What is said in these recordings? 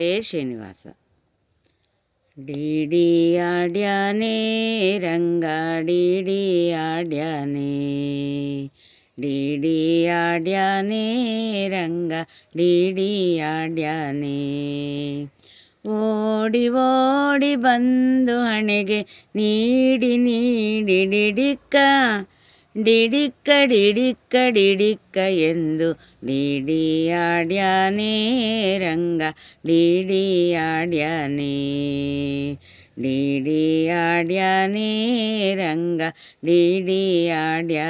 A Srinivasa. ഡിഡി ഡിഡിയാഡ്യാനേ രംഗ ഡിഡിയാഡ്യാനേ ഡിഡിയാഡ്യാനേ രംഗ ഡിഡി ഡിഡിയാഡ്യാനേ ഓടി ഓടി ബന്ധു അണികെ നീടി നീടി ഡിഡിക്ക ഡിടിക്ക ഡിടിക്ക ഡിടിക്ക എന്തു ഡിടിയാടിയ നേരങ്ക ഡിടിയാടിയ ഡിടിയാടിയ നേരങ്ക ഡിടിയാടിയ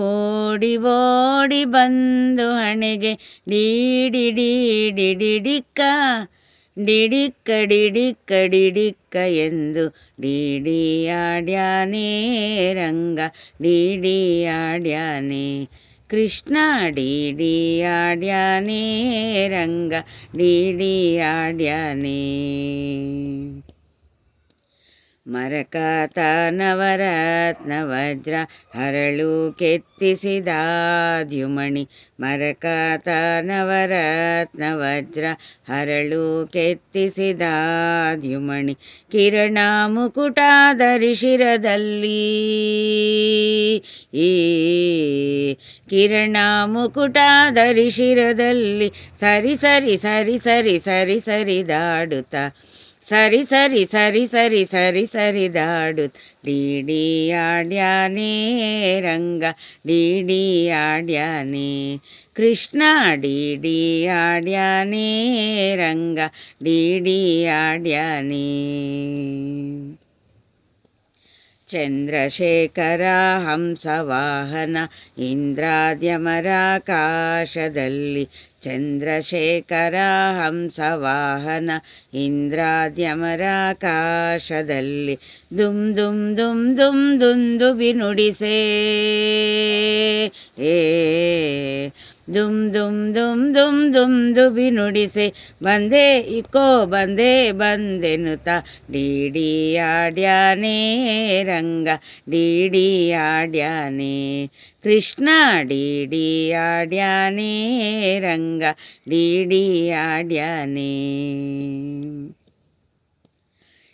ഓടി ഓടി ബന്ധു ഹണിഗെ ഡിഡി ഡിഡിക്ക ഡിടിക്ക ഡിടിക്ക ഡിടിക്ക എന്തു ഡിടിയാടിയേരംഗ ഡിടിയാടിയേ കൃഷ്ണ ഡിടിയാടിയേരംഗ ഡിടിയാടിയേ ಮರಕಾತ ನವರತ್ನ ವಜ್ರ ಹರಳು ಕೆತ್ತಿಸಿದಾದ್ಯುಮಣಿ. ಮರಕಾತ ನವರತ್ನ ವಜ್ರ ಹರಳು ಕೆತ್ತಿಸಿದಾದ್ಯುಮಣಿ. ಕಿರಣ ಮುಕುಟಾದರಿ ಶಿರದಲ್ಲಿ ಈ ಕಿರಣ ಮುಕುಟಾದರಿ ಶಿರದಲ್ಲಿ ಸರಿ ಸರಿ ಸರಿ ಸರಿ ಸರಿ ಸರಿದಾಡುತ್ತ ಸರಿ ಸರಿ ಸರಿ ಸರಿ ಸರಿ ಸರಿದಾಡು ಡಿಡಿ ಆಡ್ಯಾನೆ ರಂಗ ಡಿಡಿ ಆಡ್ಯಾನೆ ಕೃಷ್ಣ ಡಿಡಿ ಆಡ್ಯಾನೆ ರಂಗ ಡಿಡಿ ಆಡ್ಯಾನೆ ಚಂದ್ರಶೇಖರ ಹಂಸವಾಹನ ಇಂದ್ರಾದ್ಯಮರಾಕಾಶದಲ್ಲಿ ಚಂದ್ರಶೇಖರ ಹಂಸವಾಹನ ಇಂದ್ರಾದ್ಯಮರಾಕಾಶದಲ್ಲಿ ದುಮ್ ದುಮ್ ದುಮ್ ದುಮ್ ದುಂದು ನುಡಿಸೇ. ಏ ದುಮ್ ದುಮ್ ದುಮ್ ದುಮ್ ದುಮ್ ದುಬಿ ನುಡಿಸೆ ಬಂದೆ ಇಕೋ ಬಂದೆ ಬಂದೆನುತ ಡಿಡಿ ಆಡ್ಯಾನೆ ರಂಗ ಡಿಡಿ ಆಡ್ಯಾನೆ ಕೃಷ್ಣ ಡಿಡಿ ಆಡ್ಯಾನೆ ರಂಗ ಡಿಡಿ ಆಡ್ಯಾನೆ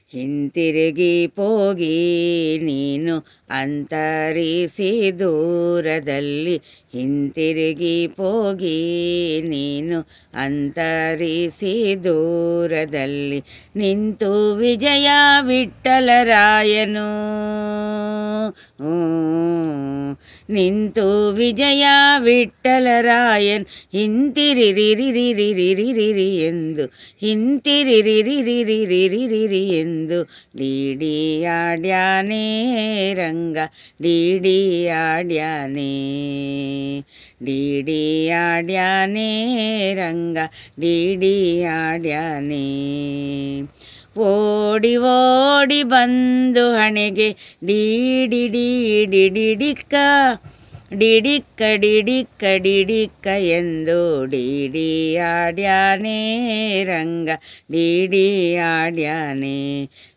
ಹಿಂತಿರುಗಿ ಹೋಗಿ ನೀನು ಅಂತರಿಸಿ ದೂರದಲ್ಲಿ. ಹಿಂತಿರುಗಿ ಹೋಗಿ ನೀನು ಅಂತರಿಸಿ ದೂರದಲ್ಲಿ. ನಿಂತು ವಿಜಯ ವಿಠಲರಾಯನು. ನಿಂತು ವಿಜಯ ವಿಠಲರಾಯನ್. ಹಿಂತಿರಿರಿರಿರಿರಿರಿರಿ ಎಂದು. ಹಿಂತಿರಿರಿರಿರಿರಿರಿರಿ ಎಂದು. చిందు డీడియాడ్యానే రంగ డీడియాడ్యానే డీడియాడ్యానే రంగ డీడియాడ్యానే ಓಡಿ ಓಡಿ ಬಂದು ಹಣೆಗೆ ಡಿಡಿ ಡಿಡಿ ಡಿಡಿಡಿಕ್ಕ ಡಿಡಿಕ್ಕ ಡಿಡಿಕ್ಕ ಡಿಡಿಕ್ಕ ಎಂದು ಡಿಡಿಯಾಡ್ಯಾನೇ ರಂಗ ಡಿಡಿಯಾಡ್ಯಾನೇ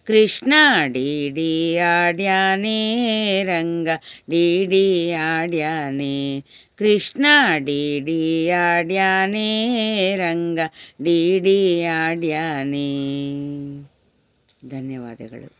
ಕೃಷ್ಣ ಡಿಡಿಯಾಡ್ಯಾನೇ ರಂಗ ಡಿಡಿಯಾಡ್ಯಾನೇ ಕೃಷ್ಣ ಡಿಡಿಯಾಡ್ಯಾನೇ ರಂಗ ಡಿಡಿಯಾಡ್ಯಾನೇ ಧನ್ಯವಾದಗಳು